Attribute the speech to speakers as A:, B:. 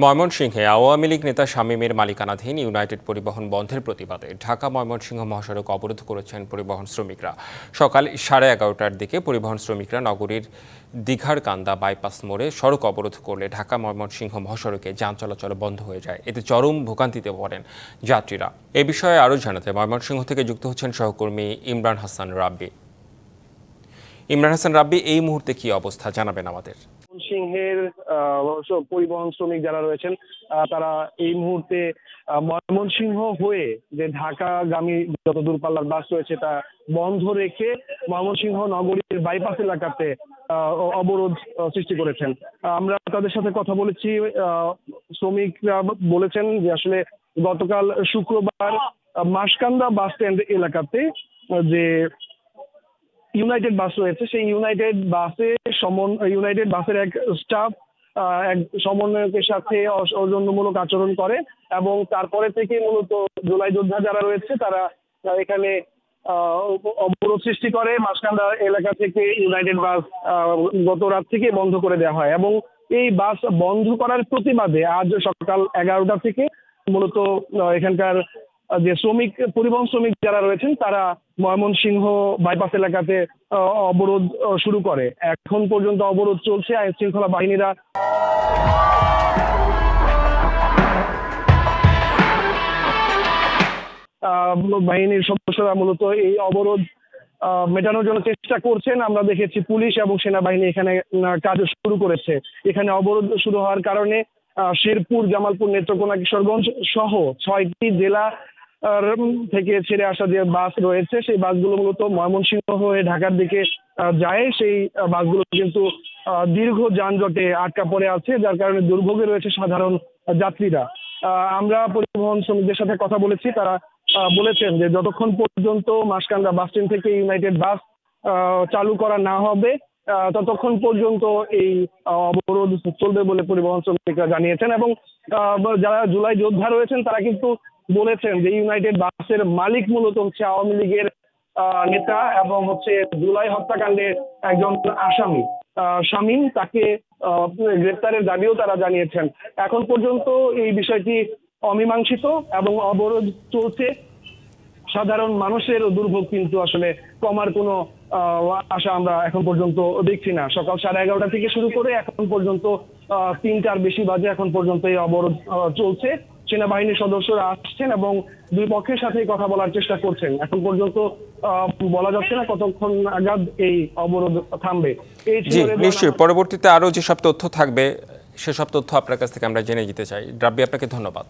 A: ময়মনসিংহে আওয়ামী লীগ নেতা শামীমের মালিকানাধীন ইউনাইটেড পরিবহন বন্ধের প্রতিবাদে ঢাকা ময়মনসিংহ মহাসড়ক অবরোধ করেছেন পরিবহন শ্রমিকরা। সকাল সাড়ে এগারোটার দিকে পরিবহন শ্রমিকরা নগরীর দীঘার কান্দা বাইপাস মোড়ে সড়ক অবরোধ করলে ঢাকা ময়মনসিংহ মহাসড়কে যান চলাচল বন্ধ হয়ে যায়। এতে চরম ভোগান্তিতে পড়েন যাত্রীরা। এ বিষয়ে আরও জানাতে ময়মনসিংহ থেকে যুক্ত হচ্ছেন সহকর্মী ইমরান হাসান রাব্বি। ইমরান হাসান রাব্বি, এই মুহূর্তে কি অবস্থা জানাবেন আমাদের?
B: সিংহের পরিবহন শ্রমিক যারা রয়েছেন তারা এই মুহূর্তে ময়মনসিংহ হয়ে যে ঢাকাগামী যত দূরপাল্লার বাস রয়েছে তা বন্ধ রেখে ময়মনসিংহ নগরীর বাইপাস এলাকাতে অবরোধ সৃষ্টি করেছেন। আমরা তাদের সাথে কথা বলেছি শ্রমিকরা বলেছেন যে আসলে গতকাল শুক্রবার মাসকান্দা বাস স্ট্যান্ড এলাকাতে, যে ইউনাইটেড বাস রয়েছে, সেই ইউনাইটেড বাসে সমন ইউনাইটেড বাসের এক স্টাফ এক সমন্বয়কের সাথে সৌজন্যমূলক আচরণ করে এবং তারপরে থেকে মূলত জুলাই যোদ্ধা যারা রয়েছে তারা এখানে অবরোধ সৃষ্টি করে। মাসকান্দা এলাকা থেকে ইউনাইটেড বাস গত রাত থেকে বন্ধ করে দেওয়া হয় এবং এই বাস বন্ধ করার প্রতিবাদে আজ সকাল এগারোটা থেকে মূলত এখানকার যে শ্রমিক, পরিবহন শ্রমিক যারা রয়েছেন, তারা ময়মনসিংহ বাইপাস এলাকাতে অবরোধ শুরু করে। এখন পর্যন্ত অবরোধ চলছে আইন শৃঙ্খলা বাহিনীরা বাহিনীর সদস্যরা মূলত এই অবরোধ মেটানোর জন্য চেষ্টা করছেন। আমরা দেখেছি পুলিশ এবং সেনাবাহিনী এখানে কাজ শুরু করেছে। এখানে অবরোধ শুরু হওয়ার কারণে শেরপুর, জামালপুর, নেত্রকোনা, কিশোরগঞ্জ সহ ছয়টি জেলা থেকে ছেড়ে আসা যে বাস রয়েছে, সেই বাসগুলো মূলত ময়মনসিংহ হয়ে ঢাকার দিকে যায়। সেই বাসগুলো কিন্তু দীর্ঘ যানজটে আটকা পড়ে আছে, যার কারণে দুর্ভোগে রয়েছে সাধারণ যাত্রীরা। আমরা পরিবহন শ্রমিকদের সাথে কথা বলেছি। তারা বলেছেন যে যতক্ষণ পর্যন্ত মাসকান্দা বাস স্ট্যান্ড থেকে ইউনাইটেড বাস চালু করা না হবে ততক্ষণ পর্যন্ত এই অবরোধ চলবে বলে পরিবহন শ্রমিকরা জানিয়েছেন। এবং যারা জুলাই যোদ্ধা রয়েছেন, তারা কিন্তু বলেছেন যে ইউনাইটেড বাসের মালিক মূলত হচ্ছে আওয়ামী লীগের নেতা এবং হচ্ছে জুলাই হত্যাকাণ্ডের একজন আসামি। শামীম তাকে গ্রেপ্তারের দাবিও তারা জানিয়েছেন। এখন পর্যন্ত এই বিষয়টি অমীমাংসিত এবং অবরোধ চলছে। সাধারণ মানুষের দুর্ভোগ কিন্তু আসলে কমার কোনো আশা আমরা এখন পর্যন্ত দেখছি না। সকাল সাড়ে এগারোটা থেকে শুরু করে এখন পর্যন্ত তিনটার বেশি বাজে এখন পর্যন্ত এই অবরোধ চলছে। সেনাবাহিনীর সদস্যরা আসছেন এবং দুই পক্ষের সাথে কথা বলার চেষ্টা করছেন। এখন পর্যন্ত আহ, বলা যাচ্ছে না কতক্ষণ আগাদ এই অবরোধ থামবে। এই
A: নিশ্চয়ই। পরবর্তীতে আরও যেসব তথ্য থাকবে সেসব তথ্য আপনার কাছ থেকে আমরা জেনে যেতে চাই। রাব্বি আপনাকে ধন্যবাদ।